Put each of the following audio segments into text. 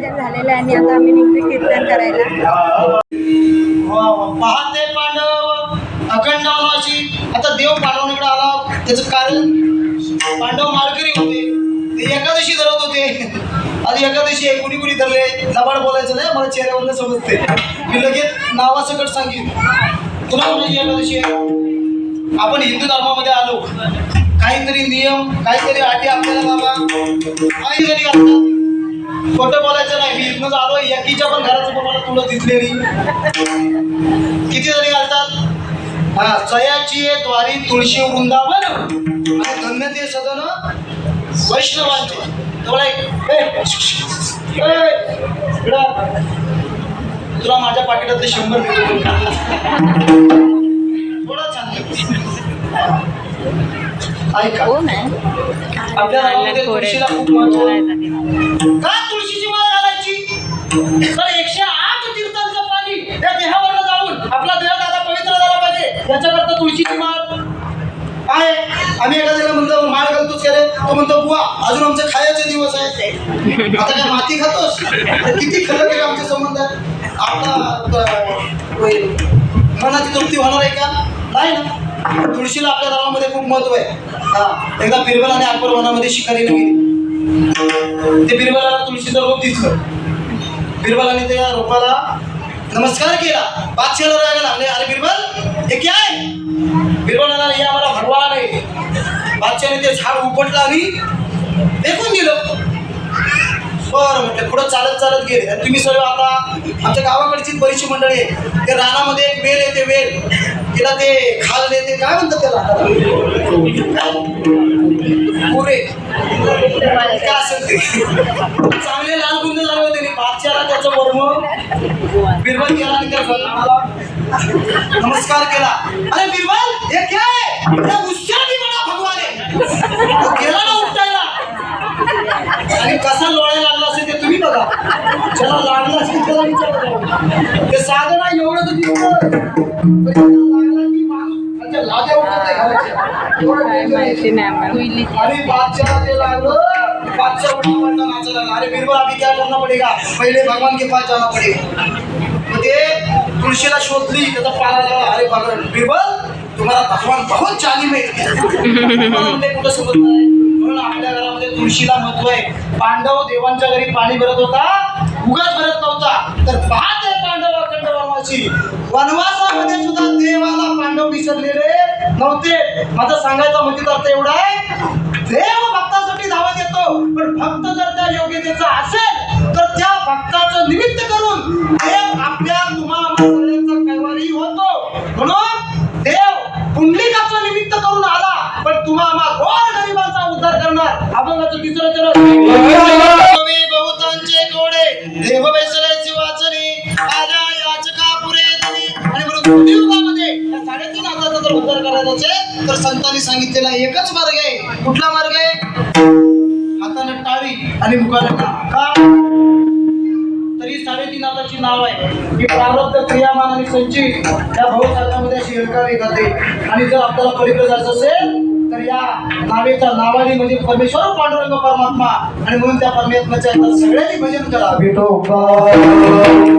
नामभजन झालेलं आहे आणि आता आम्ही निघतो कीर्तन करायला. पाहते पांडव अखंड वनवासी आता देव पांडवांकडे आला. त्याचं कारण पांडव माळकरी होते. ते एकादशी धरत होते. आधी एकादशी कुणी कुणी धरले? लबाड बोलायचं नाही. मला चेहऱ्यावरनं समजते मी लगेच नावासकट सांगेन. तुला म्हणजे एकादशी आपण हिंदू धर्मामध्ये आलो. काहीतरी नियम काहीतरी अटी आपल्याला बाबा. काही जरी असतात. खोटं बोलायचं नाही. मी इथनंच आलो एकीच्या पण घराचं मला तुला दिसलेली किती जणी घालतात? हा आहे द्वारी तुळशी वृंदावन आणि धन्य ते सदन वैष्णवांचे. तुला माझ्या पाकिटातले शंभर देतो थोडा छान. ऐका. आहे आपल्या तुळशीला खूप महत्त्व तर एकशे आठ तीर्थांचं पाणी त्या देहावर जाऊन आपला देह दादा पवित्र झाला पाहिजे. याच्याकरता तुळशीची माळ. आहे. आम्ही एखाद्याला म्हणतो माळ घालतोच केले तो म्हणतो बुवा अजून आमचे खायचे दिवस आहेत. आता काय माती खातोस? तर किती खरं केलं आमचे संबंध आपला मनाची तृप्ती होणार आहे का? नाही ना. तुळशीला आपल्या धर्मामध्ये खूप महत्त्व आहे. हा. एकदा बिरबल आणि अकबर वनामध्ये शिकारी गेली ते बिरबलाला तुळशीचं रोप दिसलं. बिरबलाने त्या रोपाला नमस्कार केला. बादशाला रागायला लागले. अरे बिरबल हे काय आहे? बिरबल म्हणाला हे आम्हाला भरवा आहे बादशाने ते झाड उपटलं आणि फेकून दिलं. बरं म्हटलं पुढं चालत चालत गेले. आणि तुम्ही सर्व आता आमच्या गावाकडची बरीचशी मंडळी आहे ते रानामध्ये एक वेल येते वेल. तिला ते खाल देते. काय म्हणतात त्याला? काय असेल ते चांगले लाल गुंड झाले होते बादशाला त्याचं वर्म. बिरबल केला आणि त्या फळाला नमस्कार केला. अरे बिरबल हे काय? त्या मला भगवान तो गेला ना उपटायला आणि कसा लोळायला लागला असेल ते तुम्ही बघा. ज्याला लागला असेल त्याला विचारा. ते साधं नाही एवढं तर त्याला माणूस उठत नाही घराच्या. एवढं आहे. आणि ते लागलं. बादशाह उठा पडला नाचायला चला अरे बीरबल अभी क्या करना पडेगा पहले भगवान के पास जाना पडेगा मग ते तुळशीला शोधली त्याचा पाला लावला अरे भगवान बीरबल तुम्हाला भगवान बहुत जालिम आहे कुठं समजत म्हणून आपल्या घरामध्ये तुळशीला महत्त्व आहे पांडव देवांच्या घरी पाणी भरत होता उगाच भरत नव्हता तर पाहत आहे पांडव अखंड वनवासी वनवासामध्ये सुद्धा देवाला पांडव विसरलेले नव्हते माझं सांगायचा म्हणजे अर्थ एवढा आहे देव येतो. पण भक्त जर त्या योग्यतेचा असेल तर त्या भक्ताचं निमित्त करून देव आपल्या तुम्हा आम्हा सगळ्यांचा कैवारी होतो. म्हणून देव पुंडलिकाचं निमित्त करून आला पण तुम्हा आम्हा गोर गरिबांचा उद्धार करणार. अभंगाचं तिसरं चरण. बहुतांचे कोडे देव बैसल्याची आल्या याचका पुरे आणि म्हणून या साडेतीन जर उद्धार करायचा असेल तर संतांनी सांगितलेला एकच मार्ग आहे. कुठला मार्ग आहे? आणि मुखाने का? तरी साडेतीन नाव आहे. ही प्रारब्ध क्रियामान आणि संचित या भाऊसाहेबांमध्ये अशी हेलकावी जाते आणि जर आपल्याला पलीकडे जायचं असेल तर या नावेच्या नावाने म्हणजे परमेश्वर पांडुरंग परमात्मा आणि म्हणून त्या परमात्म्याच्या सगळ्यांनी भजन करा. भेटो. हो, हो, हो.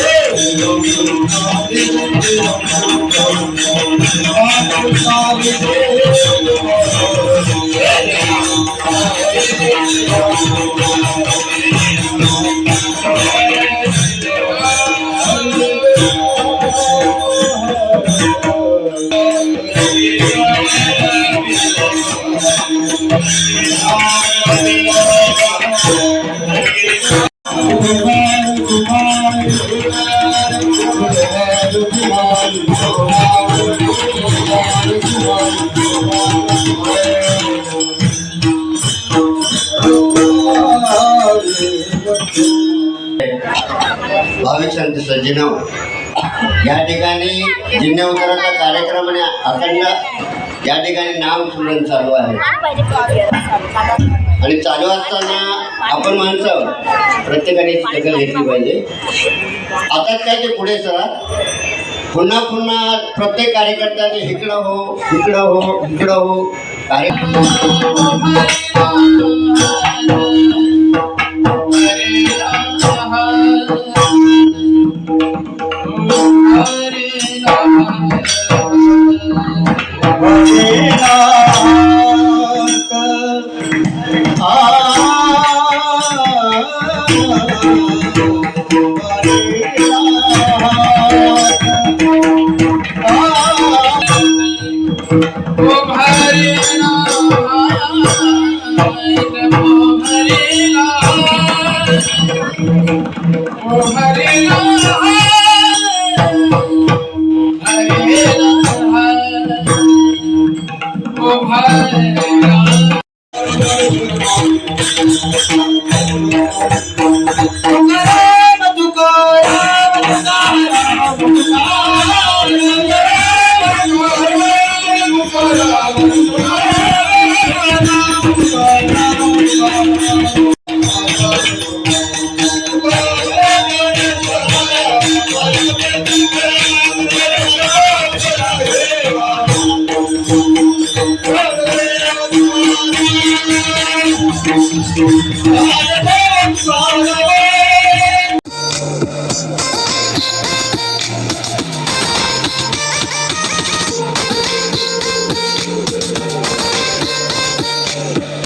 भाविक संत सज्जनाव या ठिकाणी जिन्नवतराचा कार्यक्रम आणि अखंड या ठिकाणी नाम सुरण चालू आहे. आणि चालू असताना आपण माणसं प्रत्येकाने दखल घेतली पाहिजे. आता काय ते पुढे सरा पुन्हा पुन्हा प्रत्येक कार्यकर्त्याने इकडं हो इकडं हो इकडं हो कार्यक्रम I am